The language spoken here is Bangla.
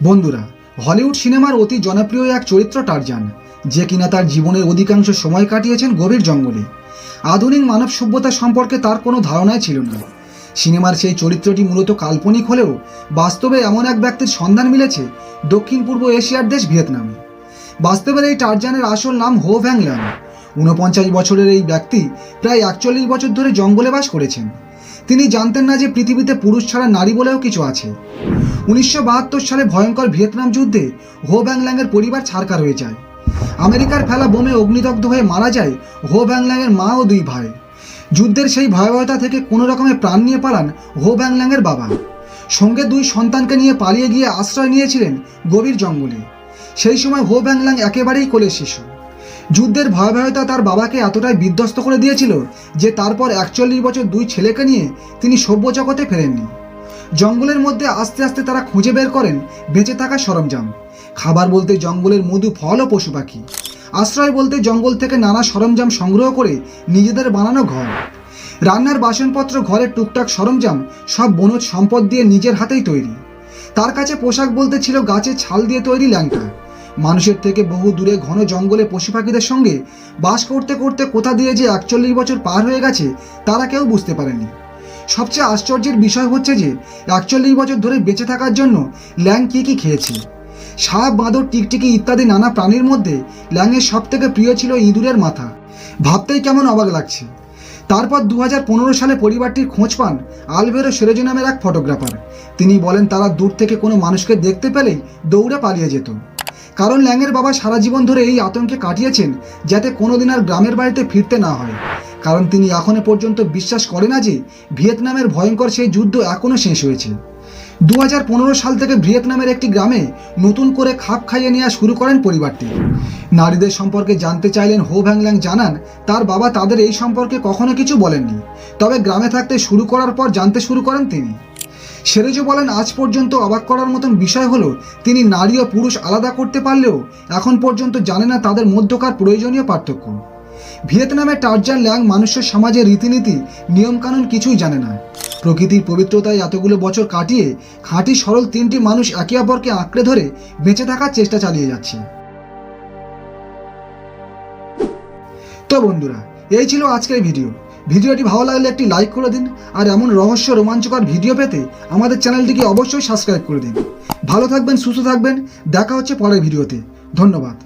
বন্ধুরা, হলিউড সিনেমার অতি জনপ্রিয় এক চরিত্র টারজান, যে কিনা তার জীবনের অধিকাংশ সময় কাটিয়েছেন গভীর জঙ্গলে। আধুনিক মানব সভ্যতা সম্পর্কে তার কোনো ধারণাই ছিল না। সিনেমার সেই চরিত্রটি মূলত কাল্পনিক হলেও বাস্তবে এমন এক ব্যক্তির সন্ধান মিলেছে দক্ষিণ পূর্ব এশিয়ার দেশ ভিয়েতনামে। বাস্তবের এই টারজানের আসল নাম হো ভ্যাং ল্যাং ঊনপঞ্চাশ বছরের এই ব্যক্তি প্রায় একচল্লিশ বছর ধরে জঙ্গলে বাস করেছেন। তিনি জানতেন না যে পৃথিবীতে পুরুষ ছাড়া নারী বলেও কিছু আছে। উনিশশো বাহাত্তর সালে ভয়ঙ্কর ভিয়েতনাম যুদ্ধে হো ব্যাংল্যাংয়ের পরিবার ছাড়কার হয়ে যায়। আমেরিকার ফেলা বোমে অগ্নিদগ্ধ হয়ে মারা যায় হো ব্যাংল্যাংয়ের মা ও দুই ভাই। যুদ্ধের সেই ভয়াবহতা থেকে কোনো রকমে প্রাণ নিয়ে পালান হো ব্যাংল্যাংয়ের বাবা। সঙ্গে দুই সন্তানকে নিয়ে পালিয়ে গিয়ে আশ্রয় নিয়েছিলেন গভীর জঙ্গলে। সেই সময় হো ব্যাংল্যাং একেবারেই কোলে শিশু। যুদ্ধের ভয়াবহতা তার বাবাকে এতটাই বিধ্বস্ত করে দিয়েছিল যে তারপর একচল্লিশ বছর দুই ছেলেকে নিয়ে তিনি সভ্য জগতে ফেরেননি। জঙ্গলের মধ্যে আস্তে আস্তে তারা খুঁজে বের করেন বেঁচে থাকা সরঞ্জাম। খাবার বলতে জঙ্গলের মধু, ফল ও পশু পাখি। আশ্রয় বলতে জঙ্গল থেকে নানা সরঞ্জাম সংগ্রহ করে নিজেদের বানানো ঘর। রান্নার বাসনপত্র, ঘরের টুকটাক সরঞ্জাম সব বনজ সম্পদ দিয়ে নিজের হাতেই তৈরি। তার কাছে পোশাক বলতে ছিল গাছের ছাল দিয়ে তৈরি ল্যাংটা। মানুষের থেকে বহু দূরে ঘন জঙ্গলে পশু পাখিদের সঙ্গে বাস করতে করতে কোথা দিয়ে যে একচল্লিশ বছর পার হয়ে গেছে, তারা কেউ বুঝতে পারেনি সবচেয়ে আশ্চর্যের বিষয় হচ্ছে যে, একচল্লিশ বছর ধরে বেঁচে থাকার জন্য ল্যাং কী কী খেয়েছে? সাপ, বাঁদর, টিকটিকি ইত্যাদি নানা প্রাণীর মধ্যে ল্যাংয়ের সব থেকে প্রিয় ছিল ইঁদুরের মাথা। ভাবতেই কেমন অবাক লাগছে। তারপর দু হাজার পনেরো সালে পরিবারটির খোঁজ পান আলভেরো সেরেজো নামের এক ফটোগ্রাফার। তিনি বলেন, তারা দূর থেকে কোনো মানুষকে দেখতে পেলেই দৌড়ে পালিয়ে যেত। কারণ ল্যাংয়ের বাবা সারা জীবন ধরে এই আতঙ্কে কাটিয়েছেন যাতে কোনোদিন আর গ্রামের বাড়িতে ফিরতে না হয়। কারণ তিনি এখনও পর্যন্ত বিশ্বাস করে না যে ভিয়েতনামের ভয়ঙ্কর সেই যুদ্ধ এখনও শেষ হয়েছে। দু হাজার পনেরো সাল থেকে ভিয়েতনামের একটি গ্রামে নতুন করে খাপ খাইয়ে নেওয়া শুরু করেন পরিবারটি। নারীদের সম্পর্কে জানতে চাইলেন হো ভ্যাংল্যাং জানান, তার বাবা তাদের এই সম্পর্কে কখনো কিছু বলেননি। তবে গ্রামে থাকতে শুরু করার পর জানতে শুরু করেন তিনি। সেরেজো বলেন, আজ পর্যন্ত অবাক করার মতন বিষয় হলো তিনি নারী ও পুরুষ আলাদা করতে পারলেও এখন পর্যন্ত জানে না তাদের মধ্যকার প্রয়োজনীয় পার্থক্য। ভিয়েতনামের টার্জান ল্যাং মানুষের সমাজের রীতিনীতি, নিয়মকানুন কিছুই জানে না। প্রকৃতির পবিত্রতায় এতগুলো বছর কাটিয়ে খাঁটি সরল তিনটি মানুষ একে অপরকে আঁকড়ে ধরে বেঁচে থাকার চেষ্টা চালিয়ে যাচ্ছে। তো বন্ধুরা, এই ছিল আজকের ভিডিও। ভিডিওটি ভালো লাগলে একটি লাইক করে দিন, আর এমন রহস্য রোমাঞ্চকর ভিডিও পেতে আমাদের চ্যানেলটিকে অবশ্যই সাবস্ক্রাইব করে দিন। ভালো থাকবেন, সুস্থ থাকবেন, দেখা হচ্ছে পরের ভিডিওতে। ধন্যবাদ।